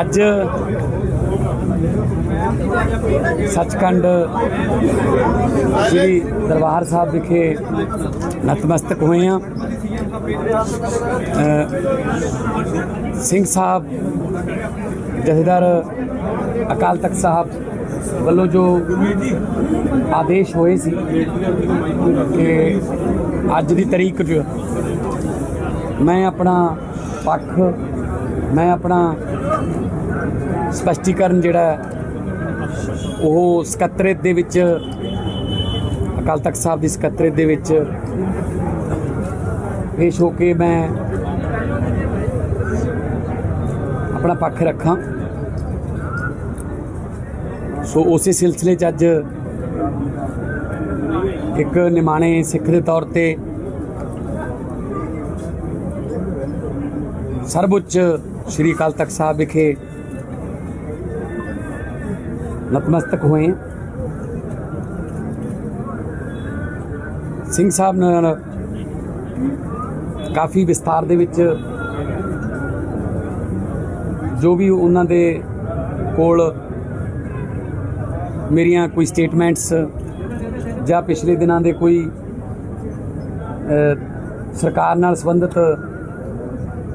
ਅੱਜ ਸੱਚਖੰਡ ਸ੍ਰੀ ਦਰਬਾਰ ਸਾਹਿਬ ਵਿਖੇ ਨਤਮਸਤਕ ਹੋਏ ਆ ਸਿੰਘ ਸਾਹਿਬ ਜਥੇਦਾਰ ਅਕਾਲ ਤਖਤ ਸਾਹਿਬ ਵੱਲੋਂ ਜੋ ਆਦੇਸ਼ ਹੋਏ ਸੀ ਕਿ ਅੱਜ ਦੀ ਤਰੀਕ 'ਚ ਮੈਂ ਆਪਣਾ ਪੱਖ, ਮੈਂ ਆਪਣਾ ਸਪਸ਼ਟੀਕਰਨ ਜਿਹੜਾ ਉਹ ਸਕੱਤਰੇਤ ਦੇ ਵਿੱਚ, ਅਕਾਲ ਤਖਤ ਸਾਹਿਬ ਦੀ ਸਕੱਤਰੇਤ ਦੇ ਵਿੱਚ ਪੇਸ਼ ਹੋ ਕੇ ਮੈਂ ਆਪਣਾ ਪੱਖ ਰੱਖਾਂ। ਸੋ ਉਸੇ ਸਿਲਸਿਲੇ 'ਚ ਅੱਜ ਇੱਕ ਨਿਮਾਣੇ ਸਿੱਖ ਦੇ ਤੌਰ ਤੇ ਸਰਵਉੱਚ ਸ੍ਰੀ ਅਕਾਲ ਤਖਤ ਸਾਹਿਬ ਵਿਖੇ ਨਤਮਸਤਕ ਹੋਏ ਸਿੰਘ ਸਾਹਿਬ ਨਾਲ ਕਾਫੀ ਵਿਸਤਾਰ ਦੇ ਵਿੱਚ ਜੋ ਵੀ ਉਹਨਾਂ ਦੇ ਕੋਲ ਮੇਰੀਆਂ ਕੋਈ ਸਟੇਟਮੈਂਟਸ ਜਾਂ ਪਿਛਲੇ ਦਿਨਾਂ ਦੇ ਕੋਈ ਸਰਕਾਰ ਨਾਲ ਸੰਬੰਧਿਤ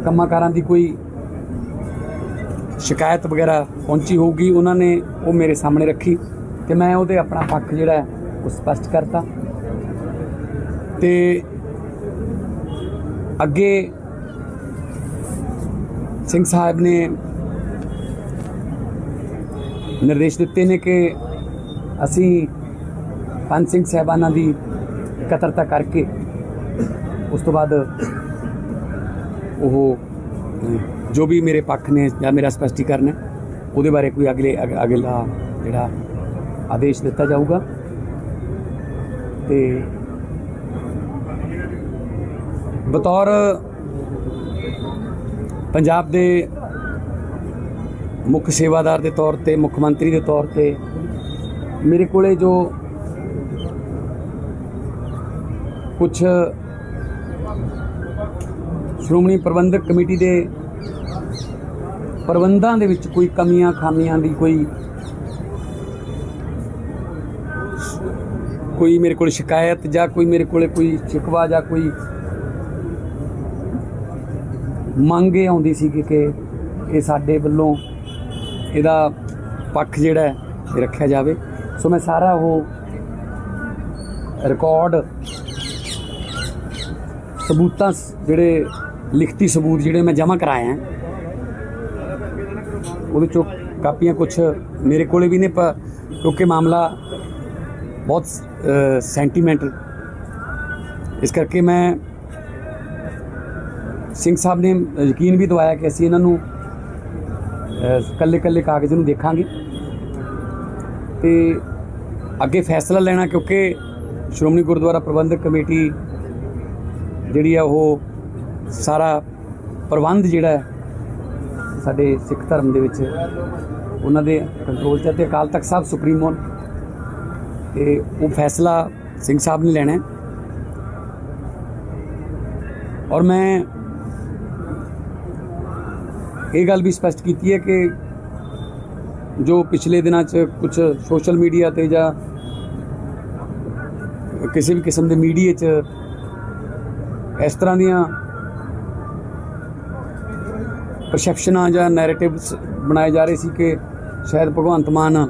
ਕੰਮਾਂ ਕਾਰਾਂ ਦੀ ਕੋਈ ਸ਼ਿਕਾਇਤ ਵਗੈਰਾ ਪਹੁੰਚੀ ਹੋਊਗੀ, ਉਹਨਾਂ ਨੇ ਉਹ ਮੇਰੇ ਸਾਹਮਣੇ ਰੱਖੀ ਤੇ ਮੈਂ ਉਹਦੇ ਆਪਣਾ ਪੱਖ ਜਿਹੜਾ ਉਹ ਸਪਸ਼ਟ ਕਰਤਾ। ਤੇ ਅੱਗੇ ਸਿੰਘ ਸਾਹਿਬ ਨੇ ਨਿਰਦੇਸ਼ ਦਿੱਤੇ ਨੇ ਕਿ ਅਸੀਂ ਪੰਜ ਸਿੰਘ ਸਾਹਿਬਾਨਾਂ ਦੀ ਇਕੱਤਰਤਾ ਕਰਕੇ ਉਸ ਤੋਂ ਬਾਅਦ ਉਹ ਜੋ ਵੀ ਮੇਰੇ ਪੱਖ ਨੇ ਜਾਂ ਮੇਰਾ ਸਪਸ਼ਟੀਕਰਨ ਹੈ, ਉਹਦੇ ਬਾਰੇ ਕੋਈ ਅਗਲੇ, ਅਗ- ਅਗਲਾ ਜਿਹੜਾ ਆਦੇਸ਼ ਦਿੱਤਾ ਜਾਊਗਾ। ਤੇ ਬਤੌਰ ਪੰਜਾਬ ਦੇ ਮੁੱਖ ਸੇਵਾਦਾਰ ਦੇ ਤੌਰ ਤੇ, ਮੁੱਖ ਮੰਤਰੀ ਦੇ ਤੌਰ ਤੇ ਮੇਰੇ ਕੋਲੇ ਜੋ ਕੁਝ ਸ਼੍ਰੋਮਣੀ ਪ੍ਰਬੰਧਕ ਕਮੇਟੀ ਦੇ ਪ੍ਰਬੰਧਾਂ ਦੇ ਵਿੱਚ ਕੋਈ ਕਮੀਆਂ, ਖਾਮੀਆਂ ਦੀ ਕੋਈ ਕੋਈ ਮੇਰੇ ਕੋਲ ਸ਼ਿਕਾਇਤ ਜਾਂ ਕੋਈ ਮੇਰੇ ਕੋਲੇ ਕੋਈ ਸ਼ਿਕਵਾ ਜਾਂ ਕੋਈ ਮੰਗ ਇਹ ਆਉਂਦੀ ਸੀ ਕਿ ਇਹ ਸਾਡੇ ਵੱਲੋਂ ਇਹਦਾ ਪੱਖ ਜਿਹੜਾ ਇਹ ਰੱਖਿਆ ਜਾਵੇ। ਸੋ ਮੈਂ ਸਾਰਾ ਉਹ ਰਿਕਾਰਡ ਸਬੂਤਾਂ ਜਿਹੜੇ ਲਿਖਤੀ ਸਬੂਤ ਜਿਹੜੇ ਮੈਂ ਜਮ੍ਹਾਂ ਕਰਾਏ ਹੈ ਉਹਦੇ ਚੋਂ ਕਾਪੀਆਂ ਕੁਝ ਮੇਰੇ ਕੋਲੇ ਵੀ ਨੇ, ਪ- ਕਿਉਂਕਿ ਮਾਮਲਾ ਬਹੁਤ ਸੈਂਟੀਮੈਂਟਲ ਇਸ ਕਰਕੇ ਮੈਂ ਸਿੰਘ ਸਾਹਿਬ ਨੇ ਯਕੀਨ ਵੀ ਦਵਾਇਆ ਕਿ ਅਸੀਂ ਇਹਨਾਂ ਨੂੰ ਕੱਲੇ ਕੱਲੇ ਕਾਗਜ਼ ਨੂੰ ਦੇਖਾਂਗੇ। ਤੇ ਅੱਗੇ ਫੈਸਲਾ ਲੈਣਾ ਕਿਉਂਕਿ ਸ਼੍ਰੋਮਣੀ ਗੁਰਦੁਆਰਾ ਪ੍ਰਬੰਧਕ ਕਮੇਟੀ ਜਿਹੜੀ ਆ ਉਹ ਸਾਰਾ ਪ੍ਰਬੰਧ ਜਿਹੜਾ ਸਾਡੇ ਸਿੱਖ ਧਰਮ ਦੇ ਵਿੱਚ, ਉਹਨਾਂ ਦੇ ਕੰਟਰੋਲ 'ਚ ਹੈ ਤੇ ਅਕਾਲ ਤਖਤ ਸਾਹਿਬ ਸੁਪਰੀਮੋ ਨੇ ਤੇ ਉਹ ਫੈਸਲਾ ਸਿੰਘ ਸਾਹਿਬ ਨੇ ਲੈਣਾ ਹੈ। ਔਰ ਮੈਂ ਇਹ ਗੱਲ ਵੀ ਸਪਸ਼ਟ ਕੀਤੀ ਹੈ ਕਿ ਜੋ ਪਿਛਲੇ ਦਿਨਾਂ 'ਚ ਕੁਝ ਸੋਸ਼ਲ ਮੀਡੀਆ ਤੇ ਜਾਂ ਕਿਸੇ ਵੀ ਕਿਸਮ ਦੇ ਮੀਡੀਆ 'ਚ ਇਸ ਤਰ੍ਹਾਂ ਦੀਆਂ ਪਰਸੈਪਸ਼ਨਾਂ ਜਾਂ ਨੈਰੇਟਿਵਸ ਬਣਾਏ ਜਾ ਰਹੇ ਸੀ ਕਿ ਸ਼ਾਇਦ ਭਗਵੰਤ ਮਾਨ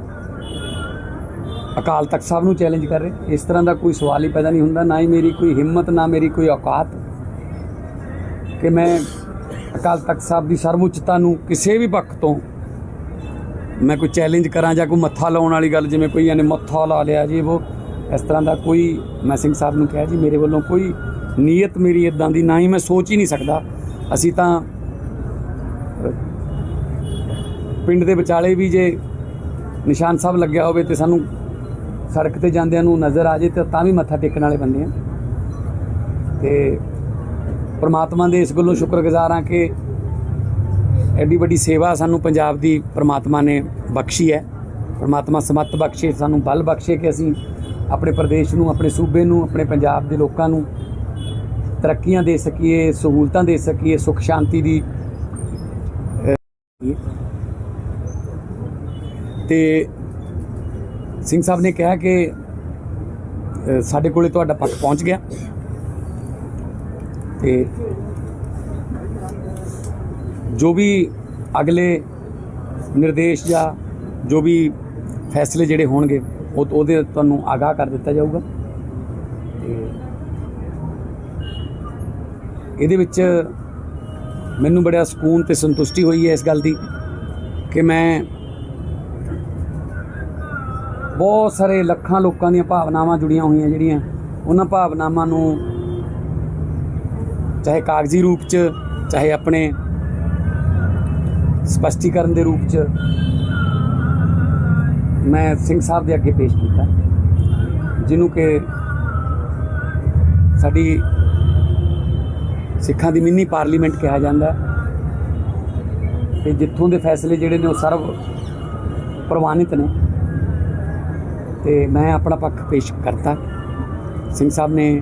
ਅਕਾਲ ਤਖਤ ਸਾਹਿਬ ਨੂੰ ਚੈਲੰਜ ਕਰ ਰਹੇ। ਇਸ ਤਰ੍ਹਾਂ ਦਾ ਕੋਈ ਸਵਾਲ ਹੀ ਪੈਦਾ ਨਹੀਂ ਹੁੰਦਾ, ਨਾ ਹੀ ਮੇਰੀ ਕੋਈ ਹਿੰਮਤ, ਨਾ ਮੇਰੀ ਕੋਈ ਔਕਾਤ ਕਿ ਮੈਂ ਅਕਾਲ ਤਖਤ ਸਾਹਿਬ ਦੀ ਸਰਵਉੱਚਤਾ ਨੂੰ ਕਿਸੇ ਵੀ ਪੱਖ ਤੋਂ ਮੈਂ ਕੋਈ ਚੈਲੰਜ ਕਰਾਂ ਜਾਂ ਕੋਈ ਮੱਥਾ ਲਾਉਣ ਵਾਲੀ ਗੱਲ, ਜਿਵੇਂ ਕੋਈ ਇਹਨੇ ਮੱਥਾ ਲਾ ਲਿਆ ਜੀ, ਉਹ ਇਸ ਤਰ੍ਹਾਂ ਦਾ ਕੋਈ ਮੈਂ ਸਿੰਘ ਸਾਹਿਬ ਨੂੰ ਕਿਹਾ ਜੀ, ਮੇਰੇ ਵੱਲੋਂ ਕੋਈ ਨੀਅਤ ਮੇਰੀ ਇਦਾਂ ਦੀ ਨਾ ਹੀ ਮੈਂ ਸੋਚ ਹੀ ਨਹੀਂ ਸਕਦਾ। ਅਸੀਂ ਤਾਂ ਪਿੰਡ ਦੇ ਵਿਚਾਲੇ ਵੀ ਜੇ ਨਿਸ਼ਾਨ ਸਾਹਿਬ ਲੱਗਿਆ ਹੋਵੇ ਤੇ ਸਾਨੂੰ ਸੜਕ ਤੇ ਜਾਂਦਿਆਂ ਨੂੰ ਨਜ਼ਰ ਆ ਜੇ ਤੇ ਤਾਂ ਵੀ ਮੱਥਾ ਟੇਕਣ ਵਾਲੇ ਬੰਦੇ ਆ। ਤੇ ਪ੍ਰਮਾਤਮਾ ਦੇ ਇਸ ਗੱਲੋਂ ਸ਼ੁਕਰਗੁਜ਼ਾਰ ਹਾਂ ਕਿ ਐਡੀ ਵੱਡੀ ਸੇਵਾ ਸਾਨੂੰ ਪੰਜਾਬ ਦੀ ਪ੍ਰਮਾਤਮਾ ਨੇ ਬਖਸ਼ੀ ਹੈ। ਪਰਮਾਤਮਾ ਸਮੱਤ ਬਖਸ਼ੇ ਸਾਨੂੰ ਬਲ ਬਖਸ਼ੇ ਕਿ ਅਸੀਂ ਆਪਣੇ ਪ੍ਰਦੇਸ਼ ਨੂੰ ਆਪਣੇ ਸੂਬੇ ਨੂੰ ਆਪਣੇ ਪੰਜਾਬ ਦੇ ਲੋਕਾਂ ਨੂੰ ਤਰੱਕੀਆਂ ਦੇ ਸਕੀਏ ਸਹੂਲਤਾਂ ਦੇ ਸਕੀਏ ਸੁਖ ਸ਼ਾਂਤੀ ਦੀ ਅਹ, ਤੇ ਸਿੰਘ ਸਾਹਿਬ ਨੇ ਕਿਹਾ ਕਿ ਸਾਡੇ ਕੋਲੇ ਤੁਹਾਡਾ ਪੱਖ ਪਹੁੰਚ ਗਿਆ। ਤੇ ਜੋ ਵੀ ਅਗਲੇ ਨਿਰਦੇਸ਼ ਜਾਂ ਜੋ ਵੀ ਫੈਸਲੇ ਜਿਹੜੇ ਹੋਣਗੇ, ਉਹ ਉਹਦੇ ਤੁਹਾਨੂੰ ਆਗਾਹ ਕਰ ਦਿੱਤਾ ਜਾਊਗਾ। ਤੇ ਇਹਦੇ ਵਿੱਚ ਮੈਨੂੰ ਬੜਾ ਸਕੂਨ ਤੇ ਸੰਤੁਸ਼ਟੀ ਹੋਈ ਹੈ ਇਸ ਗੱਲ ਦੀ ਕਿ ਮੈਂ ਬਹੁਤ ਸਾਰੇ ਲੱਖਾਂ ਲੋਕਾਂ ਦੀਆਂ ਭਾਵਨਾਵਾਂ ਜੁੜੀਆਂ ਹੋਈਆਂ ਜਿਹੜੀਆਂ, ਉਹਨਾਂ ਭਾਵਨਾਵਾਂ ਨੂੰ ਚਾਹੇ ਕਾਗਜ਼ੀ ਰੂਪ 'ਚ, ਚਾਹੇ ਆਪਣੇ ਸਪਸ਼ਟੀਕਰਨ ਦੇ ਰੂਪ 'ਚ ਮੈਂ ਸਿੰਘ ਸਾਹਿਬ ਦੇ ਅੱਗੇ ਪੇਸ਼ ਕੀਤਾ। ਜਿਹਨੂੰ ਕਿ ਸਾਡੀ ਸਿੱਖਾਂ ਦੀ ਮਿੰਨੀ ਪਾਰਲੀਮੈਂਟ ਕਿਹਾ ਜਾਂਦਾ ਹੈ। ਤੇ ਜਿੱਥੋਂ ਦੇ ਫੈਸਲੇ ਜਿਹੜੇ ਨੇ ਉਹ ਸਰਵ ਪ੍ਰਵਾਨਿਤ ਨੇ। ਤੇ ਮੈਂ ਆਪਣਾ ਪੱਖ ਪੇਸ਼ ਕਰਤਾ। ਸਿੰਘ ਸਾਹਿਬ ਨੇ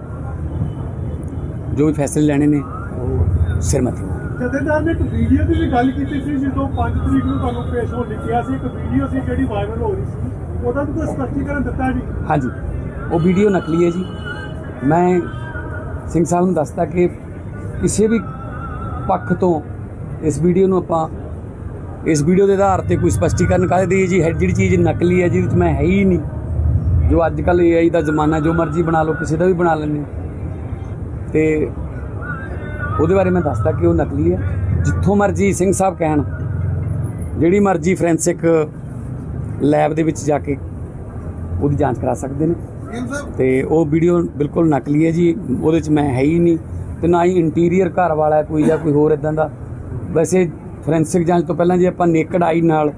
ਜੋ ਵੀ ਫੈਸਲੇ ਲੈਣੇ ਨੇ, ਉਹ ਸਿਰਮਤੀ ਜਥੇਦਾਰ ਨੇ ਇੱਕ ਵੀਡੀਓ ਦੀ ਵੀ ਗੱਲ ਕੀਤੀ ਸੀ, ਜਦੋਂ 5 ਤਰੀਕ ਨੂੰ ਤੁਹਾਨੂੰ ਪੇਸ਼ ਹੋਣ ਲਿਖਿਆ ਸੀ, ਇੱਕ ਵੀਡੀਓ ਸੀ ਜਿਹੜੀ ਵਾਇਰਲ ਹੋ ਰਹੀ ਸੀ, ਉਹਦਾ ਵੀ ਕੋਈ ਸਪਸ਼ਟੀਕਰਨ ਦਿੱਤਾ ਨਹੀਂ। ਹਾਂਜੀ, ਉਹ ਵੀਡੀਓ ਨਕਲੀ ਹੈ ਜੀ। ਮੈਂ ਸਿੰਘ ਸਾਹਿਬ ਨੂੰ ਦੱਸਤਾ ਕਿ ਕਿਸੇ ਵੀ ਪੱਖ ਤੋਂ ਇਸ ਵੀਡੀਓ ਨੂੰ ਆਪਾਂ, ਇਸ ਵੀਡੀਓ ਦੇ ਆਧਾਰ ਤੇ ਕੋਈ ਸਪਸ਼ਟੀਕਰਨ ਕਰ ਦਈਏ ਜੀ? ਹੈ ਜਿਹੜੀ ਚੀਜ਼ ਨਕਲੀ ਹੈ ਜਿਹਦੇ ਵਿੱਚ ਮੈਂ ਹੈ ਹੀ ਨਹੀਂ। ਜੋ ਅੱਜ ਕੱਲ AI ਦਾ ਜ਼ਮਾਨਾ, ਜੋ ਮਰਜ਼ੀ ਬਣਾ ਲਓ, ਕਿਸੇ ਦਾ ਵੀ ਬਣਾ ਲੈਂਦੇ ਹੋ। ਤੇ ਉਹਦੇ ਬਾਰੇ ਮੈਂ ਦੱਸਦਾ ਕਿ ਉਹ ਨਕਲੀ ਹੈ। ਜਿੱਥੋਂ ਮਰਜ਼ੀ ਸਿੰਘ ਸਾਹਿਬ ਕਹਿਣ ਜਿਹੜੀ ਮਰਜ਼ੀ ਫੋਰੈਂਸਿਕ ਲੈਬ ਦੇ ਵਿੱਚ ਜਾ ਕੇ ਉਹਦੀ ਜਾਂਚ ਕਰਾ ਸਕਦੇ ਨੇ। ਤੇ ਉਹ ਵੀਡੀਓ ਬਿਲਕੁਲ ਨਕਲੀ ਹੈ ਜੀ ਉਹਦੇ ਚ ਮੈਂ ਹੈ ਹੀ ਨਹੀਂ। ਤੇ ਨਾ ਹੀ ਇੰਟੀਰੀਅਰ ਘਰ ਵਾਲਾ ਕੋਈ ਜਾਂ ਕੋਈ ਹੋਰ ਇਦਾਂ ਦਾ। ਵੈਸੇ ਫੋਰੈਂਸਿਕ ਜਾਂਚ ਤੋਂ ਪਹਿਲਾਂ ਜੇ ਆਪਾਂ ਨੇਕਡ ਆਈ ਨਾਲ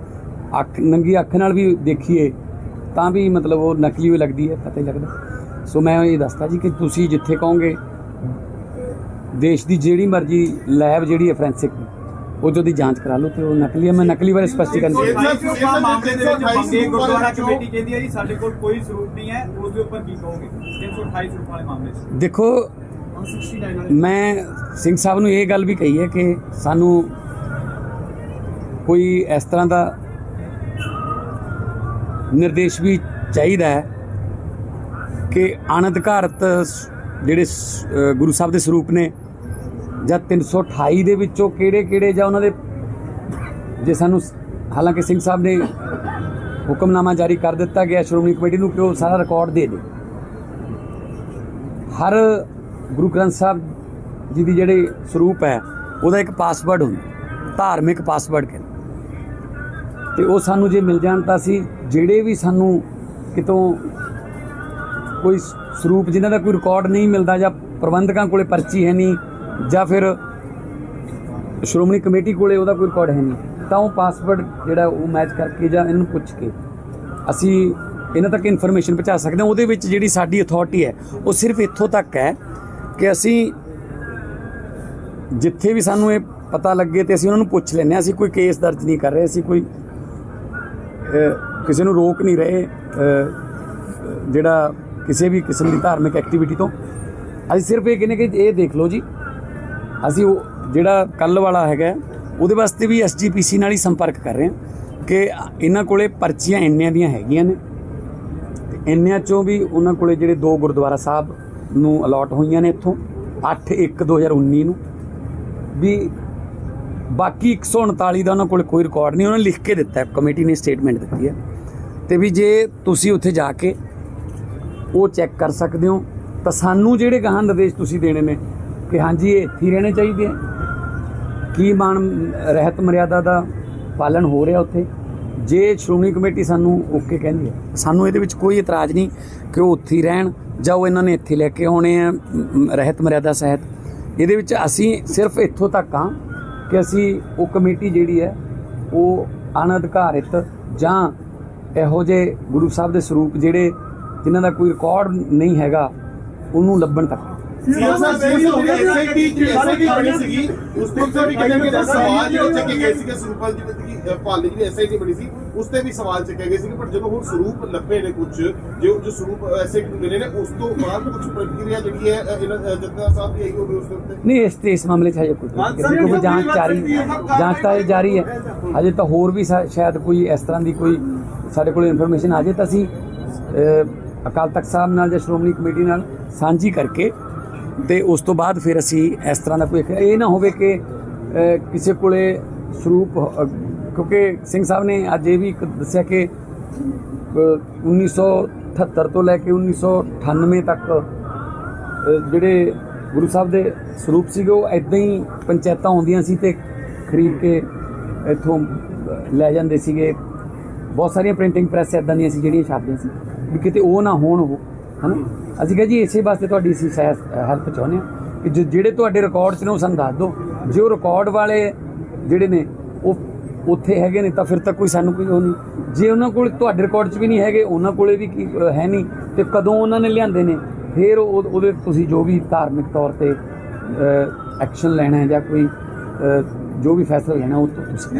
ਅੱਖ ਨੰਗੀ ਅੱਖ ਨਾਲ ਵੀ ਦੇਖੀਏ ਤਾਂ ਵੀ ਮਤਲਬ ਉਹ ਨਕਲੀ ਵੀ ਲੱਗਦੀ ਹੈ ਪਤਾ ਹੀ ਲੱਗਦਾ। ਸੋ ਮੈਂ ਇਹ ਦੱਸਦਾ ਜੀ ਕਿ ਤੁਸੀਂ ਜਿੱਥੇ ਕਹੋਗੇ ਦੇਸ਼ ਦੀ ਜਿਹੜੀ ਮਰਜ਼ੀ ਲੈਬ ਜਿਹੜੀ ਹੈ ਫੋਰੈਂਸਿਕ ਉਹ 'ਚ ਉਹਦੀ ਜਾਂਚ ਕਰਾ ਲਓ ਤੇ ਉਹ ਨਕਲੀ ਹੈ। ਮੈਂ ਨਕਲੀ ਬਾਰੇ ਸਪਸ਼ਟੀਕਰਨ ਦੇ ਮਾਮਲੇ ਦੇ ਵਿੱਚ ਬੰਗੇ ਗੁਰਦੁਆਰਾ ਕਮੇਟੀ ਕਹਿੰਦੀ ਹੈ ਜੀ ਸਾਡੇ ਕੋਲ ਕੋਈ ਸਰੂਪ ਨਹੀਂ ਹੈ ਉਸ ਦੇ ਉੱਪਰ ਕੀ ਕਹੋਗੇ? 328 ਸਰੂਪਾਂ ਵਾਲੇ ਮਾਮਲੇ 'ਚ। ਦੇਖੋ 169 ਵਾਲੇ ਮੈਂ ਸਿੰਘ ਸਾਹਿਬ ਨੂੰ ਇਹ ਗੱਲ ਵੀ ਕਹੀ ਹੈ ਕਿ ਸਾਨੂੰ ਕੋਈ ਇਸ ਤਰ੍ਹਾਂ ਦਾ ਨਿਰਦੇਸ਼ ਵੀ ਚਾਹੀਦਾ ਹੈ ਕਿ ਅਣਅਧਿਕਾਰਤ ਸ- ਜਿਹੜੇ ਗੁਰੂ ਸਾਹਿਬ ਦੇ ਸਰੂਪ ਨੇ ਜਾਂ 328 ਦੇ ਵਿੱਚੋਂ ਕਿਹੜੇ ਕਿਹੜੇ ਜਾਂ ਉਹਨਾਂ ਦੇ ਜੇ ਸਾਨੂੰ ਹਾਲਾਂਕਿ ਸਿੰਘ ਸਾਹਿਬ ਨੇ ਹੁਕਮਨਾਮਾ ਜਾਰੀ ਕਰ ਦਿੱਤਾ ਗਿਆ ਸ਼੍ਰੋਮਣੀ ਕਮੇਟੀ ਨੂੰ ਕਿ ਉਹ ਸਾਰਾ ਰਿਕਾਰਡ ਦੇ ਦੇ। ਹਰ ਗੁਰੂ ਗ੍ਰੰਥ ਸਾਹਿਬ ਜੀ ਦੀ ਜਿਹੜੇ ਸਰੂਪ ਹੈ, ਉਹਦਾ ਇੱਕ ਪਾਸਵਰਡ ਹੁੰਦਾ, ਧਾਰਮਿਕ ਪਾਸਵਰਡ ਕਹਿੰਦੇ। ਤੇ ਉਹ ਸਾਨੂੰ ਜੇ ਮਿਲ ਜਾਣ ਤਾਂ ਅਸੀਂ ਜਿਹੜੇ ਵੀ ਸਾਨੂੰ ਕਿਤੋਂ ਕੋਈ ਸਰੂਪ ਜਿਨ੍ਹਾਂ ਦਾ ਕੋਈ ਰਿਕਾਰਡ ਨਹੀਂ ਮਿਲਦਾ ਜਾਂ ਪ੍ਰਬੰਧਕਾਂ ਕੋਲੇ ਪਰਚੀ ਹੈ ਨਹੀਂ ਜਾਂ ਫਿਰ ਸ਼੍ਰੋਮਣੀ ਕਮੇਟੀ ਕੋਲੇ ਉਹਦਾ ਕੋਈ ਰਿਕਾਰਡ ਹੈ ਨਹੀਂ, ਤਾਂ ਉਹ ਪਾਸਵਰਡ ਜਿਹੜਾ ਉਹ ਮੈਚ ਕਰਕੇ ਜਾਂ ਇਹਨੂੰ ਪੁੱਛ ਕੇ ਅਸੀਂ ਇਹਨਾਂ ਤੱਕ ਇਨਫੋਰਮੇਸ਼ਨ ਪਹੁੰਚਾ ਸਕਦੇ ਹਾਂ। ਉਹਦੇ ਵਿੱਚ ਜਿਹੜੀ ਸਾਡੀ ਅਥਾਰਟੀ ਹੈ, ਉਹ ਸਿਰਫ ਇੱਥੋਂ ਤੱਕ ਹੈ ਕਿ ਅਸੀਂ ਜਿੱਥੇ ਵੀ ਸਾਨੂੰ ਇਹ ਪਤਾ ਲੱਗੇ ਤੇ ਅਸੀਂ ਉਹਨਾਂ ਨੂੰ ਪੁੱਛ ਲੈਂਦੇ ਹਾਂ। ਅਸੀਂ ਕੋਈ ਕੇਸ ਦਰਜ ਨਹੀਂ ਕਰ ਰਹੇ, ਅਸੀਂ ਕੋਈ ਕਿਸੇ ਨੂੰ ਰੋਕ ਨਹੀਂ ਰਹੇ ਜਿਹੜਾ ਕਿਸੇ ਵੀ ਕਿਸਮ ਦੀ ਧਾਰਮਿਕ ਐਕਟੀਵਿਟੀ ਤੋਂ। ਅਸੀਂ ਸਿਰਫ ਇਹ ਕਹਿੰਦੇ ਕਿ ਇਹ ਦੇਖ ਲਓ ਜੀ ਅਸੀਂ ਉਹ ਜਿਹੜਾ ਕੱਲ ਵਾਲਾ ਹੈਗਾ, ਉਹਦੇ ਵਾਸਤੇ ਵੀ ਐਸਜੀਪੀਸੀ ਨਾਲ ਹੀ ਸੰਪਰਕ ਕਰ ਰਹੇ ਹਾਂ ਕਿ ਇਹਨਾਂ ਕੋਲੇ ਪਰਚੀਆਂ ਇੰਨਿਆਂ ਦੀਆਂ ਹੈਗੀਆਂ ਨੇ। ਤੇ ਇੰਨਿਆਂ ਚੋਂ ਵੀ ਉਹਨਾਂ ਕੋਲੇ ਜਿਹੜੇ ਦੋ ਗੁਰਦੁਆਰਾ ਸਾਹਿਬ ਨੂੰ ਅਲਾਟ ਹੋਈਆਂ ਨੇ ਇੱਥੋਂ 8 1 2019 ਨੂੰ। ਵੀ ਬਾਕੀ 139 ਦਾ ਉਹਨਾਂ ਕੋਲ ਕੋਈ ਰਿਕਾਰਡ ਨਹੀਂ, ਉਹਨਾਂ ਨੇ ਲਿਖ ਕੇ ਦਿੱਤਾ ਹੈ ਕਮੇਟੀ ਨੇ ਸਟੇਟਮੈਂਟ ਦਿੱਤੀ ਹੈ। ਤੇ ਵੀ ਜੇ ਤੁਸੀਂ ਉੱਥੇ ਜਾ ਕੇ ਉਹ ਚੈੱਕ ਕਰ ਸਕਦੇ ਹੋ, ਤਾਂ ਸਾਨੂੰ ਜਿਹੜੇ ਗਾਹਾਂ ਨਿਰਦੇਸ਼ ਤੁਸੀਂ ਦੇਣੇ ਨੇ ਕਿ ਹਾਂਜੀ, ਇਹ ਇੱਥੇ ਹੀ ਰਹਿਣੇ ਚਾਹੀਦੇ ਆ। ਕੀ ਮਾਨ ਰਹਿਤ ਮਰਿਆਦਾ ਦਾ ਪਾਲਣ ਹੋ ਰਿਹਾ ਉੱਥੇ? ਜੇ ਸ਼੍ਰੋਮਣੀ ਕਮੇਟੀ ਸਾਨੂੰ ਓਕੇ ਕਹਿੰਦੀ ਹੈ, ਸਾਨੂੰ ਇਹਦੇ ਵਿੱਚ ਕੋਈ ਇਤਰਾਜ਼ ਨਹੀਂ ਕਿ ਉਹ ਉੱਥੇ ਹੀ ਰਹਿਣ ਜਾਂ ਉਹ ਇਹਨਾਂ ਨੇ ਇੱਥੇ ਲੈ ਕੇ ਆਉਣੇ ਆ ਰਹਿਤ ਮਰਿਆਦਾ ਸਹਿਤ। ਇਹਦੇ ਵਿੱਚ ਅਸੀਂ ਸਿਰਫ ਇੱਥੋਂ ਤੱਕ ਹਾਂ ਕਿ ਅਸੀਂ ਉਹ ਕਮੇਟੀ ਜਿਹੜੀ ਹੈ, ਉਹ ਅਣਅਧਿਕਾਰਿਤ ਜਾਂ ਇਹੋ ਜਿਹੇ ਗੁਰੂ ਸਾਹਿਬ ਦੇ ਸਰੂਪ ਜਿਹੜੇ ਜਿਨ੍ਹਾਂ ਦਾ ਕੋਈ ਰਿਕਾਰਡ ਨਹੀਂ ਹੈਗਾ, ਉਹਨੂੰ ਲੱਭਣ ਤੱਕ। ਸੀਐਮ ਸਾਹਿਬ ਜਿਹੜੀ ਐਸਆਈਟੀ ਐਸਆਈਟੀ ਬਣੀ ਸੀਗੀ। ਉਸ ਤੇ ਵੀ ਕਹਿੰਦੇ ਕਿ ਸਵਾਲ ਜਿਹੜੇ ਚੱਕੇ ਗਏ ਸੀਗੇ ਸਰੂਪਾਲ ਜੀ ਦੀ ਭਾਲੀ ਦੀ ਐਸਆਈਟੀ ਬਣੀ ਸੀ ਉਸ ਤੇ ਵੀ ਸਵਾਲ ਚੱਕੇ ਗਏ ਸੀਗੇ ਪਰ ਜਦੋਂ ਹੁਣ ਸਰੂਪ ਲੱਭੇ ਨੇ ਕੁਝ ਜੋ ਜੋ ਸਰੂਪ ਐਸਆਈਟੀ ਨੂੰ ਮਿਲੇ ਨੇ ਉਸ ਤੋਂ ਬਾਅਦ ਕੁਝ ਪ੍ਰਤੀਕਿਰਿਆ ਜਿਹੜੀ ਹੈ ਅ, ਇਹਨਾਂ ਜੱਦਾ ਸਾਹਿਬ ਦੀ ਆਈ ਹੋਵੇ ਉਸ ਦੇ ਉੱਤੇ? ਨਹੀਂ ਇਸ ਤੇ ਇਸ ਮਾਮਲੇ 'ਚ ਹਜੇ ਕੋਈ ਪ੍ਰਤੀਕਿਰਿਆ ਨਹੀਂ, ਕਿਉਂਕਿ ਜਾਂਚ ਜਾਰੀ ਜਾਂਚ ਤਾਂ ਹਜੇ ਜਾਰੀ ਹੈ। ਹਜੇ ਤਾਂ ਹੋਰ ਵੀ ਸ਼ਾਇਦ ਕੋਈ ਇਸ ਤਰ੍ਹਾਂ ਦੀ ਕੋਈ ਸਾਡੇ ਕੋਲ ਇਨਫੋਰਮੇਸ਼ਨ ਆ ਜੇ ਤਾਂ ਅਸੀਂ ਅਕਾਲ ਤਖਤ ਸਾਹਿਬ ਨਾਲ ਜਾਂ ਸ਼੍ਰੋਮਣੀ ਕਮੇਟੀ ਨਾਲ ਸਾਂਝੀ ਕਰਕੇ ਤੇ ਉਸ ਤੋਂ ਬਾਅਦ ਫਿਰ ਅਸੀਂ ਇਸ ਤਰ੍ਹਾਂ ਦਾ ਕੋਈ ਇਹ ਨਾ ਹੋਵੇ ਕਿ ਕਿਸੇ ਕੋਲੇ ਸਰੂਪ ਕਿਉਂਕਿ ਸਿੰਘ ਸਾਹਿਬ ਨੇ ਅੱਜ ਇਹ ਵੀ ਇੱਕ ਦੱਸਿਆ ਕਿ ਅ, 1978 ਤੋਂ ਲੈ ਕੇ 1998 ਤੱਕ ਜਿਹੜੇ ਗੁਰੂ ਸਾਹਿਬ ਦੇ ਸਰੂਪ ਸੀਗੇ ਉਹ ਐਦਾਂ ਹੀ ਪੰਚਾਇਤਾਂ ਆਉਂਦੀਆਂ ਸੀ ਤੇ ਖਰੀਦ ਕੇ ਇੱਥੋਂ ਲੈ ਜਾਂਦੇ ਸੀਗੇ। ਬਹੁਤ ਸਾਰੀਆਂ ਪ੍ਰਿੰਟਿੰਗ ਪ੍ਰੈਸ ਐਦਾਂ ਦੀਆਂ ਸੀ ਜਿਹੜੀਆਂ ਛਾਪਦੀਆਂ ਸੀ। ਵੀ ਕਿਤੇ ਉਹ ਨਾ ਹੋਣ ਉਹ। ਹਨਾ? ਅਸੀਂ ਕਿਹਾ ਜੀ, ਇਸੇ ਵਾਸਤੇ ਤੁਹਾਡੀ ਅਸੀਂ ਹੈਲਪ ਚਾਹੁੰਦੇ ਹਾਂ ਕਿ ਜਿਹੜੇ ਤੁਹਾਡੇ ਰਿਕਾਰਡ 'ਚ ਨੇ ਉਹ ਸਾਨੂੰ ਦੱਸ ਦਿਓ। ਜੇ ਉਹ ਰਿਕਾਰਡ ਵਾਲੇ ਜਿਹੜੇ ਨੇ, ਉਹ ਉੱਥੇ ਹੈਗੇ ਨੇ, ਤਾਂ ਫਿਰ ਤਾਂ ਕੋਈ ਸਾਨੂੰ ਕੋਈ ਉਹ ਨਹੀਂ। ਜੇ ਉਹਨਾਂ ਕੋਲ ਤੁਹਾਡੇ ਰਿਕਾਰਡ 'ਚ ਵੀ ਨਹੀਂ ਹੈਗੇ, ਉਹਨਾਂ ਕੋਲੇ ਵੀ ਕੀ ਹੈ ਨਹੀਂ, ਤੇ ਕਦੋਂ ਉਹਨਾਂ ਨੇ ਲਿਆਂਦੇ ਨੇ, ਫਿਰ ਉਹ- ਉਹਦੇ ਤੁਸੀਂ ਜੋ ਵੀ ਧਾਰਮਿਕ ਤੌਰ ਤੇ ਐਕਸ਼ਨ ਲੈਣਾ ਹੈ ਜਾਂ ਕੋਈ ਜੋ ਵੀ ਫੈਸਲਾ ਲੈਣਾ ਉਹ ਤੁਸੀਂ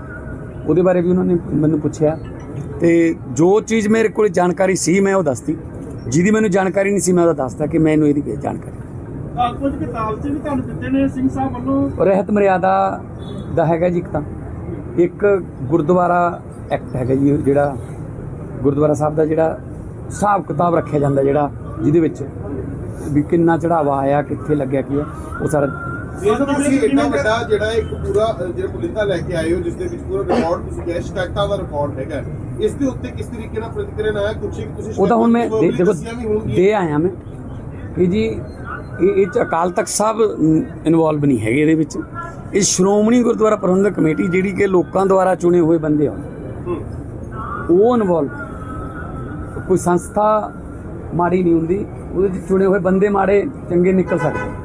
ਉਹਦੇ ਬਾਰੇ ਵੀ ਉਹਨਾਂ ਨੇ ਮੈਨੂੰ ਪੁੱਛਿਆ। ਤੇ ਜੋ ਚੀਜ਼ ਮੇਰੇ ਕੋਲ ਜਾਣਕਾਰੀ ਸੀ ਮੈਂ ਉਹ ਦੱਸਤੀ। ਜਿਹਦੀ ਮੈਨੂੰ ਜਾਣਕਾਰੀ ਨਹੀਂ ਸੀ ਮੈਂ ਉਹਦਾ ਦੱਸਦਾ ਕਿ ਮੈਨੂੰ ਇਹਦੀ ਜਾਣਕਾਰੀ ਆਹ ਕੁਝ ਕਿਤਾਬ 'ਚ ਵੀ ਤੁਹਾਨੂੰ ਦਿੱਤੇ ਨੇ ਸਿੰਘ ਸਾਹਿਬ ਵੱਲੋਂ? ਰਹਿਤ ਮਰਿਆਦਾ ਦਾ ਹੈਗਾ ਜੀ ਇੱਕ ਤਾਂ। ਇੱਕ ਗੁਰਦੁਆਰਾ ਐਕਟ ਹੈਗਾ ਜੀ ਜਿਹੜਾ ਗੁਰਦੁਆਰਾ ਸਾਹਿਬ ਦਾ ਜਿਹੜਾ ਹਿਸਾਬ ਕਿਤਾਬ ਰੱਖਿਆ ਜਾਂਦਾ ਜਿਹੜਾ ਜਿਹਦੇ ਵਿੱਚ ਵੀ ਕਿੰਨਾ ਚੜਾਵਾ ਆਇਆ ਕਿੱਥੇ ਲੱਗਿਆ ਕੀ ਉਹ ਸਾਰਾ ਤਾਂ ਤੁਸੀਂ ਇੰਨਾ ਵੱਡਾ ਜਿਹੜਾ ਇੱਕ ਪੂਰਾ ਅ, ਜਿਹੜਾ ਪੁਲਿੰਦਾ ਲੈ ਕੇ ਆਏ ਹੋ ਜਿਸ ਦੇ ਵਿੱਚ ਪੂਰਾ ਰਿਕਾਰਡ ਤੁਸੀਂ ਕਿਹਾ ਸ਼ਿਕਾਇਤਾਂ ਦਾ ਰਿਕਾਰਡ ਹੈਗਾ। ਇਸ ਦੇ ਉੱਤੇ ਕਿਸ ਤਰੀਕੇ ਨਾਲ ਪ੍ਰਤੀਕਿਰਿਆ ਤੁਸੀਂ ਉਹ ਤਾਂ ਹੁਣ ਮੈਂ ਦੇ- ਦੇਖੋ ਆਇਆ ਮੈਂ ਕਿ ਜੀ ਇਹ ਇਹ ਚ ਅਕਾਲ ਤਖਤ ਸਾਹਿਬ ਇਨਵੋਲਵ ਨਹੀਂ ਹੈਗੇ ਇਹਦੇ ਵਿੱਚ। ਇਹ ਸ਼੍ਰੋਮਣੀ ਗੁਰਦੁਆਰਾ ਪ੍ਰਬੰਧਕ ਕਮੇਟੀ ਜਿਹੜੀ ਕਿ ਲੋਕਾਂ ਦੁਆਰਾ ਚੁਣੇ ਹੋਏ ਬੰਦੇ ਹੂੰ। ਉਹ ਇਨਵੋਲਵ ਕੋਈ ਸੰਸਥਾ ਮਾੜੀ ਨਹੀਂ ਹੁੰਦੀ। ਉਹਦੇ ਚ ਚੁਣੇ ਹੋਏ ਬੰਦੇ ਮਾੜੇ ਚੰਗੇ ਨਿਕਲ ਸਕਦੇ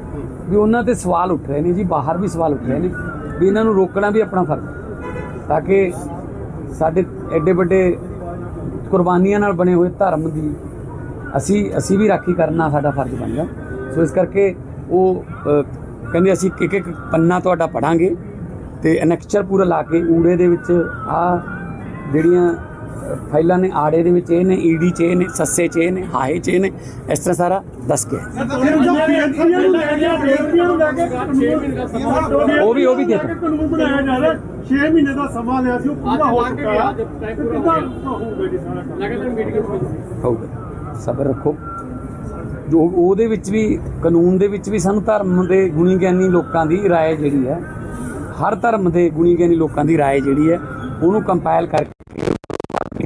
ਵੀ ਉਹਨਾਂ ਤੇ ਸਵਾਲ ਉੱਠ ਰਹੇ ਨੇ ਜੀ, ਬਾਹਰ ਵੀ ਸਵਾਲ ਉੱਠ ਰਹੇ ਨੇ ਵੀ ਇਹਨਾਂ ਨੂੰ ਰੋਕਣਾ ਵੀ ਆਪਣਾ ਫਰਜ਼ ਹੈ। ਤਾਂ ਕਿ ਸਾਡੇ ਐਡੇ ਵੱਡੇ ਕੁਰਬਾਨੀਆਂ ਨਾਲ ਬਣੇ ਹੋਏ ਧਰਮ ਦੀ ਅਸੀਂ ਅਸੀਂ ਵੀ ਰਾਖੀ ਕਰਨਾ ਸਾਡਾ ਫਰਜ਼ ਬਣਦਾ ਸੋ ਇਸ ਕਰਕੇ ਉਹ ਕਹਿੰਦੇ ਅਸੀਂ ਇੱਕ ਇੱਕ ਪੰਨਾ ਤੁਹਾਡਾ ਪੜਾਂਗੇ ਤੇ ਅਨੈਕਚਰ ਪੂਰਾ ਲਾ ਕੇ ਊੜੇ ਦੇ ਵਿੱਚ ਆ ਜਿਹੜੀਆਂ ਫਾਈਲਾਂ ਨੇ ਆੜੇ ਦੇ ਵਿੱਚ ਇਹ ਨੇ ਈਡੀ ਚ ਇਹ ਨੇ ਸੱਸੇ ਚ ਇਹ ਨੇ ਹਾਏ ਚ ਇਹ ਨੇ ਇਸ ਤਰ੍ਹਾਂ ਸਾਰਾ ਦੱਸ ਕੇ ਉਹ ਵੀ- ਉਹ ਵੀ ਦੇ ਦਿੱਤਾ। ਕਾਨੂੰਨ ਬਣਾਇਆ ਜਾ ਰਿਹਾ 6 ਮਹੀਨੇ ਦਾ ਸਮਾਂ ਲਿਆ ਸੀ ਉਹ ਪੂਰਾ ਹੋ ਚੁੱਕਾ ਹੈ ਕਿੱਦਾਂ ਹੋਊਗਾ ਜੀ ਸਾਰਾ ਕੰਮ ਹੋਊਗਾ ਸਬਰ ਰੱਖੋ ਜੋ ਉਹਦੇ ਵਿੱਚ ਵੀ ਕਾਨੂੰਨ ਦੇ ਵਿੱਚ ਵੀ ਸਾਨੂੰ ਧਰਮ ਦੇ ਗੁਣੀ ਗਿਆਨੀ ਲੋਕਾਂ ਦੀ رائے ਜਿਹੜੀ ਹੈ ਹਰ ਧਰਮ ਦੇ ਗੁਣੀ ਗਿਆਨੀ ਲੋਕਾਂ ਦੀ رائے ਜਿਹੜੀ ਹੈ ਉਹਨੂੰ ਕੰਪਾਈਲ ਕਰਕੇ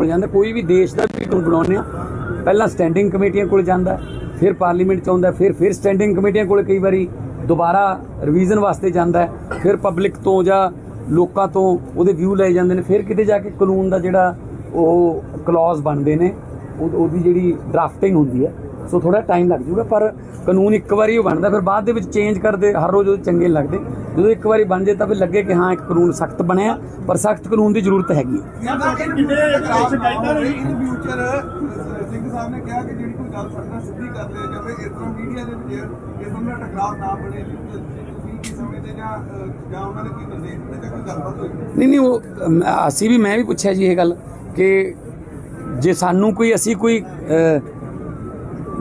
ਹੋ ਜਾਂਦਾ, ਕੋਈ ਵੀ ਦੇਸ਼ ਦਾ ਵੀ ਕਾਨੂੰਨ ਬਣਾਉਂਦੇ ਆ ਪਹਿਲਾਂ ਸਟੈਂਡਿੰਗ ਕਮੇਟੀਆਂ ਕੋਲ ਜਾਂਦਾ, ਫਿਰ ਪਾਰਲੀਮੈਂਟ ਚ ਆਉਂਦਾ, ਫਿਰ ਫਿਰ ਸਟੈਂਡਿੰਗ ਕਮੇਟੀਆਂ ਕੋਲ ਕਈ ਵਾਰੀ ਦੁਬਾਰਾ ਰਿਵੀਜ਼ਨ ਵਾਸਤੇ ਜਾਂਦਾ, ਫਿਰ ਪਬਲਿਕ ਤੋਂ ਜਾਂ ਲੋਕਾਂ ਤੋਂ ਉਹਦੇ ਵਿਊ ਲਏ ਜਾਂਦੇ ਨੇ, ਫਿਰ ਕਿਤੇ ਜਾ ਕੇ ਕਾਨੂੰਨ ਦਾ ਜਿਹੜਾ ਉਹ ਕਲੌਜ਼ ਬਣਦੇ ਨੇ, ਉਹ- ਉਹਦੀ ਜਿਹੜੀ ਡਰਾਫਟਿੰਗ ਹੁੰਦੀ ਹੈ ਸੋ ਥੋੜਾ ਟਾਈਮ ਲੱਗ ਜਾਊਗਾ ਪਰ ਕਾਨੂੰਨ ਇੱਕ ਵਾਰੀ ਉਹ ਬਣਦਾ ਫਿਰ ਬਾਅਦ ਦੇ ਵਿੱਚ ਚੇਂਜ ਕਰਦੇ ਹਰ ਰੋਜ਼ ਉਹ ਚੰਗੇ ਲੱਗਦੇ। ਜਦੋਂ ਇੱਕ ਵਾਰੀ ਬਣ ਜੇ ਤਾਂ ਫਿਰ ਲੱਗੇ ਕਿ ਹਾਂ ਇੱਕ ਕਾਨੂੰਨ ਸਖਤ ਬਣਿਆ ਪਰ ਸਖਤ ਕਾਨੂੰਨ ਦੀ ਜ਼ਰੂਟ ਹੈਗੀ ਹੈ। ਕਿੰਨੇ ਸ਼ਿਕਾਇਤਾਂ ਨੇ ਇਨ ਫਿਊਚਰ ਸਿੰਘ ਸਾਹਿਬ ਨੇ ਕਿਹਾ ਕਿ ਜਿਹੜੀ ਕੋਈ ਗੱਲ ਸਾਡੇ ਨਾਲ ਸਿੱਧੀ ਕਰ ਲਿਆ ਜਾਵੇ ਇਸ ਤਰ੍ਹਾਂ ਮੀਡੀਆ ਦੇ ਵਿੱਚ ਇਸ ਤਰ੍ਹਾਂ ਦਾ ਟਕਰਾਅ ਨਾ ਬਣੇ ਤੁਸੀਂ ਕੀ ਸਮਝਦੇ ਜਾਂ ਅਹ, ਜਾਂ ਉਹਨਾਂ ਨੇ ਕੋਈ ਨਿਰਦੇਸ਼ ਦਿੱਤੇ ਜਾਂ ਕੋਈ ਗੱਲਬਾਤ ਹੋਈ? ਨਹੀਂ ਨਹੀਂ ਉਹ ਅਸੀਂ ਵੀ ਮੈਂ ਵੀ ਪੁੱਛਿਆ ਜੀ ਇਹ ਗੱਲ ਕਿ ਜੇ ਸਾਨੂੰ ਕੋਈ ਅਸੀਂ ਕੋਈ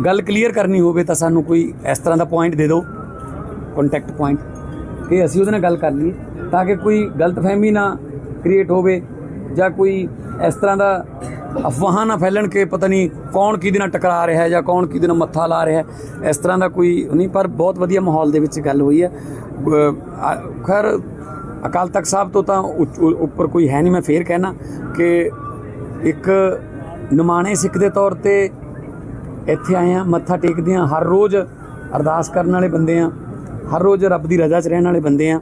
ਗੱਲ ਕਲੀਅਰ ਕਰਨੀ ਹੋਵੇ ਤਾਂ ਸਾਨੂੰ ਕੋਈ ਇਸ ਤਰ੍ਹਾਂ ਦਾ ਪੁਆਇੰਟ ਦੇ ਦਿਓ ਕੰਟੈਕਟ ਪੁਆਇੰਟ ਕਿ ਅਸੀਂ ਉਹਦੇ ਨਾਲ ਗੱਲ ਕਰ ਲਈਏ ਤਾਂ ਕਿ ਕੋਈ ਗਲਤਫਹਿਮੀ ਨਾ ਕ੍ਰੀਏਟ ਹੋਵੇ ਜਾਂ ਕੋਈ ਇਸ ਤਰ੍ਹਾਂ ਦਾ ਅਫਵਾਹਾਂ ਨਾ ਫੈਲਣ ਕਿ ਪਤਾ ਨਹੀਂ ਕੌਣ ਕਿਹਦੇ ਨਾਲ ਟਕਰਾ ਰਿਹਾ ਹੈ ਜਾਂ ਕੌਣ ਕਿਹਦੇ ਨਾਲ ਮੱਥਾ ਲਾ ਰਿਹਾ। ਹੈ ਇਸ ਤਰ੍ਹਾਂ ਦਾ ਕੋਈ ਨਹੀਂ, ਪਰ ਬਹੁਤ ਵਧੀਆ ਮਾਹੌਲ ਦੇ ਵਿੱਚ ਗੱਲ ਹੋਈ ਹੈ। ਖੈਰ, ਅਕਾਲ ਤਖਤ ਸਾਹਿਬ ਤੋਂ ਤਾਂ ਉੱਪਰ ਕੋਈ ਹੈ ਨਹੀਂ, ਮੈਂ ਫੇਰ ਕਹਿਣਾ ਕਿ ਇੱਕ ਨਿਮਾਣੇ ਸਿੱਖ ਦੇ ਤੌਰ ਤੇ ਇੱਥੇ ਆਏ ਆ ਮੱਥਾ ਟੇਕਦੇ ਆ ਹਰ ਰੋਜ਼ ਅਰਦਾਸ ਕਰਨ ਵਾਲੇ ਬੰਦੇ ਆ ਹਰ ਰੋਜ਼ ਰੱਬ ਦੀ ਰਜ਼ਾ 'ਚ ਰਹਿਣ ਵਾਲੇ ਬੰਦੇ ਆ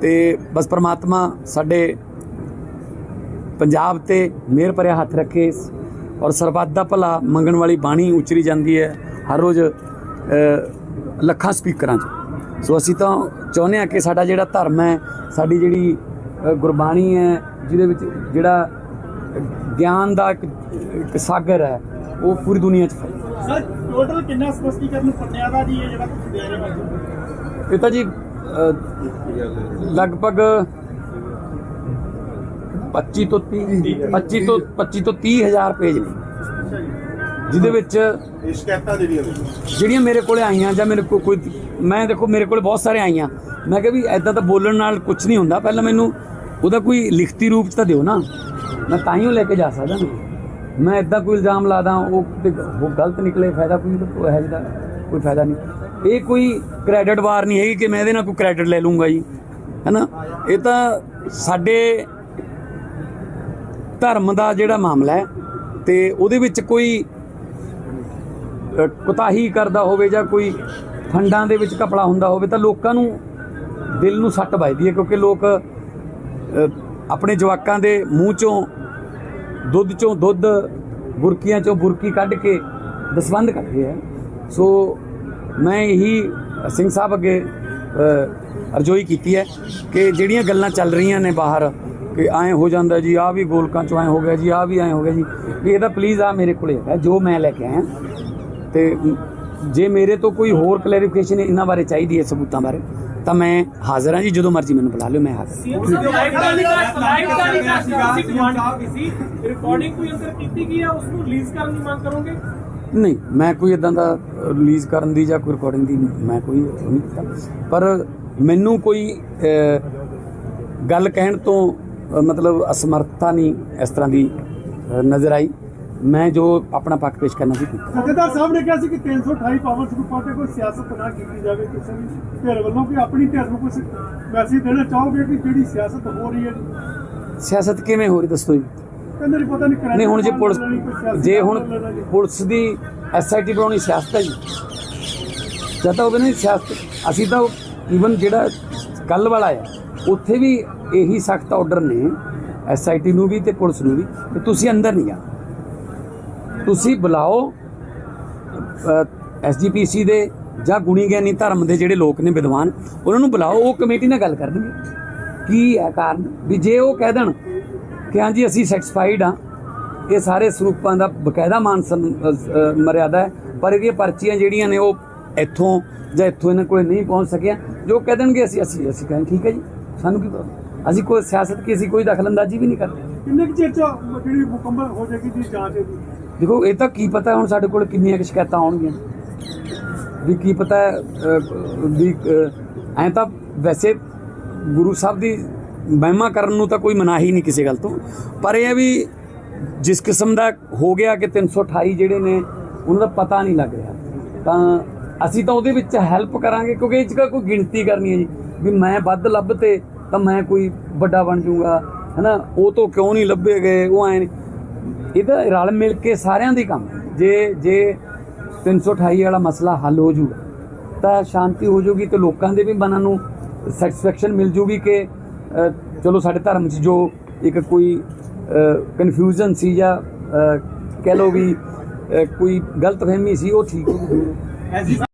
ਤੇ ਬਸ ਪ੍ਰਮਾਤਮਾ ਸਾਡੇ ਪੰਜਾਬ ਤੇ ਮਿਹਰ ਭਰਿਆ ਹੱਥ ਰੱਖੇ ਔਰ ਸਰਬੱਤ ਦਾ ਭਲਾ ਮੰਗਣ ਵਾਲੀ ਬਾਣੀ ਉਚਰੀ ਜਾਂਦੀ ਹੈ ਹਰ ਰੋਜ਼ ਲੱਖਾਂ ਸਪੀਕਰਾਂ 'ਚ। ਸੋ ਅਸੀਂ ਤਾਂ ਚਾਹੁੰਦੇ ਹਾਂ ਕਿ ਸਾਡਾ ਜਿਹੜਾ ਧਰਮ ਹੈ, ਸਾਡੀ ਜਿਹੜੀ ਗੁਰਬਾਣੀ ਹੈ, ਜਿਹਦੇ ਵਿੱਚ ਜਿਹੜਾ ਗਿਆਨ ਦਾ ਇੱਕ ਇੱਕ ਸਾਗਰ ਹੈ, ਉਹ ਪੂਰੀ ਦੁਨੀਆ 'ਚ ਫੈਲੇ। ਸਰ ਟੋਟਲ ਕਿੰਨਾ ਸਪਸ਼ਟੀਕਰਨ ਪੰਨਿਆਂ ਦਾ ਜੀ ਇਹ ਜਿਹੜਾ ਤੁਸੀਂ ਦੇ ਰਹੇ ਹੋ? ਇਹ ਤਾਂ ਜੀ ਲਗਭਗ 25 ਤੋਂ 30 25 ਤੋਂ 25 ਤੋਂ 30 ਹਜ਼ਾਰ ਪੇਜ ਨੇ। ਜਿਹਦੇ ਵਿੱਚ ਸ਼ਿਕਾਇਤਾਂ ਜਿਹੜੀਆਂ ਨੇ। ਜਿਹੜੀਆਂ ਮੇਰੇ ਕੋਲੇ ਆਈਆਂ ਜਾਂ ਮੇਰੇ ਕੋਲ ਕੋਈ ਮੈਂ ਦੇਖੋ ਮੇਰੇ ਕੋਲੇ ਬਹੁਤ ਸਾਰੇ ਆਈਆਂ। ਮੈਂ ਕਿਹਾ ਵੀ ਐਦਾਂ ਤਾਂ ਬੋਲਣ ਨਾਲ ਕੁਝ ਨਹੀਂ ਹੁੰਦਾ। ਪਹਿਲਾਂ ਮੈਨੂੰ ਉਹਦਾ ਕੋਈ ਲਿਖਤੀ ਰੂਪ ਚ ਤਾਂ ਦਿਓ ਨਾ। ਮੈਂ ਤਾਂ ਹੀ ਉਹ ਲੈ ਕੇ ਜਾ ਸਕਦਾ। ਨਾ ਮੈਂ ਐਦਾਂ ਕੋਈ ਇਲਜ਼ਾਮ ਲਾ ਦਾਂ ਉਹ ਤੇ ਉਹ ਗਲਤ ਨਿਕਲੇ, ਫਾਇਦਾ ਕੋਈ ਤਾਂ ਹੈ ਜਿਹਦਾ, ਕੋਈ ਫਾਇਦਾ ਨਹੀਂ। ਇਹ ਕੋਈ ਕ੍ਰੈਡਿਟ ਵਾਰ ਨਹੀਂ ਹੈਗੀ ਕਿ ਮੈਂ ਇਹਦੇ ਨਾਲ ਕੋਈ ਕ੍ਰੈਡਿਟ ਲੈ ਲੂੰਗਾ ਜੀ, ਹੈਨਾ? ਇਹ ਤਾਂ ਸਾਡੇ ਧਰਮ ਦਾ ਜਿਹੜਾ ਮਾਮਲਾ ਹੈ ਤੇ ਉਹਦੇ ਵਿੱਚ ਕੋਈ ਕੁਤਾਹੀ ਕਰਦਾ ਹੋਵੇ ਜਾਂ ਕੋਈ ਫੰਡਾਂ ਦੇ ਵਿੱਚ ਕਪੜਾ ਹੁੰਦਾ ਹੋਵੇ ਤਾਂ ਲੋਕਾਂ ਨੂੰ ਦਿਲ ਨੂੰ ਸੱਟ ਵੱਜਦੀ ਹੈ ਕਿਉਂਕਿ ਲੋਕ ਆਪਣੇ ਜਵਾਕਾਂ ਦੇ ਮੂੰਹ ਚੋਂ ਦੁੱਧ ਚੋਂ ਦੁੱਧ ਬੁਰਕੀਆਂ ਚੋਂ ਬੁਰਕੀ ਕੱਢ ਕੇ ਦਸਵੰਧ ਕਰਦੇ ਆ। ਸੋ ਮੈਂ ਇਹੀ ਸਿੰਘ ਸਾਹਿਬ ਅੱਗੇ ਅਰਜ਼ੋਈ ਕੀਤੀ ਹੈ ਕਿ ਜਿਹੜੀਆਂ ਗੱਲਾਂ ਚੱਲ ਰਹੀਆਂ ਨੇ ਬਾਹਰ, ਕਿ ਐਂ ਹੋ ਜਾਂਦਾ ਜੀ ਆ ਵੀ ਗੋਲਕਾਂ ਚੋਂ ਐਂ ਹੋ ਗਿਆ ਜੀ ਆ ਵੀ ਐਂ ਹੋ ਗਿਆ ਜੀ, ਵੀ ਇਹਦਾ ਪਲੀਜ਼ ਆ ਮੇਰੇ ਕੋਲੇ ਹੈ ਜੋ ਮੈਂ ਲੈ ਕੇ ਆਇਆ। ਤੇ ਜੇ ਮੇਰੇ ਤੋਂ ਕੋਈ ਹੋਰ ਕਲੈਰੀਫਿਕੇਸ਼ਨ ਇਹਨਾਂ ਬਾਰੇ ਚਾਹੀਦੀ ਹੈ ਸਬੂਤਾਂ ਬਾਰੇ ਤਾਂ ਮੈਂ ਹਾਜ਼ਰ ਹਾਂ ਜੀ ਜਦੋਂ ਮਰਜ਼ੀ ਮੈਨੂੰ ਬੁਲਾ ਲਿਓ ਮੈਂ ਹਾਜ਼ਰ ਹਾਂ। ਲਾਈਵ ਦਾ ਨਹੀਂ ਕਰ ਲਾਈਵ ਦਾ ਨਹੀਂ ਕਰ ਤੁਸੀਂ ਡਿਮਾਂਡ ਕੀਤੀ ਸੀ। ਰਿਕਾਰਡਿੰਗ ਕੋਈ ਅੰਦਰ ਕੀਤੀ ਗਈ ਆ ਉਸ ਨੂੰ ਰਿਲੀਜ਼ ਕਰਨ ਦੀ ਮੰਗ ਕਰੋਗੇ? ਨਹੀਂ ਮੈਂ ਕੋਈ ਇਦਾਂ ਦਾ ਰਿਲੀਜ਼ ਕਰਨ ਦੀ ਜਾਂ ਕੋਈ ਰਿਕਾਰਡਿੰਗ ਦੀ ਮੈਂ ਕੋਈ ਉਹ ਨਹੀਂ ਕੀਤਾ। ਪਰ ਮੈਨੂੰ ਕੋਈ ਗੱਲ ਕਹਿਣ ਤੋਂ ਮਤਲਬ ਅਸਮਰਥਤਾ ਨਹੀਂ ਇਸ ਤਰ੍ਹਾਂ ਦੀ ਨਜ਼ਰ ਆਈ। ਮੈਂ ਜੋ ਆਪਣਾ ਪੱਖ ਪੇਸ਼ ਕਰਨਾ ਸੀ ਕੀਤਾ। ਜਥੇਦਾਰ ਸਾਹਿਬ ਨੇ ਕਿਹਾ ਸੀ ਕਿ 328 ਪਾਵਰ ਗਰੁੱਪਾਂ ਤੇ ਕੋਈ ਸਿਆਸਤ ਨਾ ਕੀਤੀ ਜਾਵੇ ਕਿਸੇ ਵੀ ਧਿਰ ਵੱਲੋਂ ਕਿ ਆਪਣੀ ਧਿਰ ਨੂੰ ਕੁਝ ਮੈਸੇਜ ਦੇਣਾ ਚਾਹੋਗੇ ਕਿ ਜਿਹੜੀ ਸਿਆਸਤ ਹੋ ਰਹੀ ਹੈ? ਸਿਆਸਤ ਕਿਵੇਂ ਹੋ ਰਹੀ ਦੱਸੋ ਜੀ? ਕਹਿੰਦੇ ਨਹੀਂ ਪਤਾ ਨਹੀਂ ਕ੍ਰੈਡਿਟ ਨਹੀਂ ਹੁਣ ਜੇ ਪੁਲਿਸ ਜੇ ਹੁਣ। ਪੁਲਿਸ ਦੀ ਐਸਆਈਟੀ ਬਣਾਉਣੀ ਸਿਆਸਤ ਹੈ ਜੀ। ਜਦ ਤਾਂ ਉਹਦੇ ਨਹੀਂ ਸਿਆਸਤ ਅਸੀਂ ਤਾਂ ਈਵਨ ਜਿਹੜਾ ਕੱਲ ਵਾਲਾ ਆ ਉੱਥੇ ਵੀ ਇਹੀ ਸਖਤ ਆਰਡਰ ਨੇ ਐਸਆਈਟੀ ਨੂੰ ਵੀ ਤੇ ਪੁਲਿਸ ਨੂੰ ਵੀ ਕਿ ਤੁਸੀਂ ਅੰਦਰ ਨਹੀਂ ਆ ਤੁਸੀਂ ਬੁਲਾਓ ਐਸਜੀਪੀਸੀ ਦੇ ਜਾਂ ਗੁਣੀ ਗਿਆਨੀ ਧਰਮ ਦੇ ਜਿਹੜੇ ਲੋਕ ਨੇ ਵਿਦਵਾਨ, ਉਹਨਾਂ ਨੂੰ ਬੁਲਾਓ, ਉਹ ਕਮੇਟੀ ਨਾਲ ਗੱਲ ਕਰਨਗੇ। ਕੀ ਹੈ ਕਾਰਨ? ਵੀ ਜੇ ਉਹ ਕਹਿ ਦੇਣ ਕਿ ਹਾਂਜੀ, ਅਸੀਂ ਸੈਟੀਸਫਾਈਡ ਆ ਇਹ ਸਾਰੇ ਸਰੂਪਾਂ ਦਾ ਬਕਾਇਦਾ ਮਾਨ ਮਰਿਆਦਾ ਹੈ, ਪਰ ਇਹਦੀਆਂ ਪਰਚੀਆਂ ਜਿਹੜੀਆਂ ਨੇ ਉਹ ਇੱਥੋਂ ਜਾਂ ਇੱਥੋਂ ਇਹਨਾਂ ਕੋਲੇ ਨਹੀਂ ਪਹੁੰਚ ਸਕਿਆ, ਜੋ ਕਹਿ ਦੇਣਗੇ, ਅਸੀਂ ਅਸੀਂ ਅਸੀਂ ਕਹਿੰਦੇ ਠੀਕ ਹੈ ਜੀ, ਸਾਨੂੰ ਕੀ ਪਤਾ? ਅਸੀਂ ਕੋਈ ਸਿਆਸਤ ਕੀ, ਅਸੀਂ ਕੋਈ ਦਖਲਅੰਦਾਜ਼ੀ ਵੀ ਨਹੀਂ ਕਰਦੇ। ਕਿੰਨੇ ਚਿਰ ਚ ਜਿਹੜੀ ਮੁਕੰਮਲ ਹੋ ਜਾਏਗੀ ਜੀ ਜਾਂਚ ਇਹਦੀ? ਦੇਖੋ, ਇਹ ਤਾਂ ਕੀ ਪਤਾ ਹੁਣ ਸਾਡੇ ਕੋਲ ਕਿੰਨੀਆਂ ਕੁ ਸ਼ਿਕਾਇਤਾਂ ਆਉਣਗੀਆਂ। ਵੀ ਕੀ ਪਤਾ ਵੀ ਐਂ ਤਾਂ ਵੈਸੇ ਗੁਰੂ ਸਾਹਿਬ ਦੀ ਮਹਿਮਾ ਕਰਨ ਨੂੰ ਤਾਂ ਕੋਈ ਮਨਾਹੀ ਨਹੀਂ ਕਿਸੇ ਗੱਲ ਤੋਂ। ਪਰ ਇਹ ਹੈ ਵੀ ਜਿਸ ਕਿਸਮ ਦਾ ਹੋ ਗਿਆ ਕਿ 328 ਜਿਹੜੇ ਨੇ, ਉਹਨਾਂ ਦਾ ਪਤਾ ਨਹੀਂ ਲੱਗ ਰਿਹਾ। ਤਾਂ ਅਸੀਂ ਤਾਂ ਉਹਦੇ ਵਿੱਚ ਹੈਲਪ ਕਰਾਂਗੇ, ਕਿਉਂਕਿ ਇਹ 'ਚ ਕੋਈ ਗਿਣਤੀ ਕਰਨੀ ਹੈ ਜੀ। ਵੀ ਮੈਂ ਵੱਧ ਲੱਭ ਤੇ ਤਾਂ ਮੈਂ ਕੋਈ ਵੱਡਾ ਬਣ ਜਾਊਗਾ ਹਨਾ? ਉਹ ਤੋਂ ਕਿਉਂ ਨਹੀਂ ਲੱਭੇ ਗਏ, ਉਹ ਐ ਇਹਦਾ ਰਲ ਮਿਲ ਕੇ ਸਾਰਿਆਂ ਦੀ ਕੰਮ ਹੈ। ਜੇ ਜੇ 328 ਵਾਲਾ ਮਸਲਾ ਹੱਲ ਹੋ ਜੂਗਾ ਤਾਂ ਸ਼ਾਂਤੀ ਹੋ ਜੂਗੀ ਤੇ ਲੋਕਾਂ ਦੇ ਵੀ ਮਨਾਂ ਨੂੰ ਸੈਟੀਸਫੈਕਸ਼ਨ ਮਿਲ ਜੂਗੀ ਕਿ ਚਲੋ ਸਾਡੇ ਧਰਮ 'ਚ ਜੋ ਇੱਕ ਕੋਈ ਕਨਫਿਊਜ਼ਨ ਸੀ ਜਾਂ ਕਹਿ ਲਓ ਵੀ ਅ, ਕੋਈ ਗਲਤਫਹਿਮੀ ਸੀ ਉਹ ਠੀਕ ਹੋ ਗਈ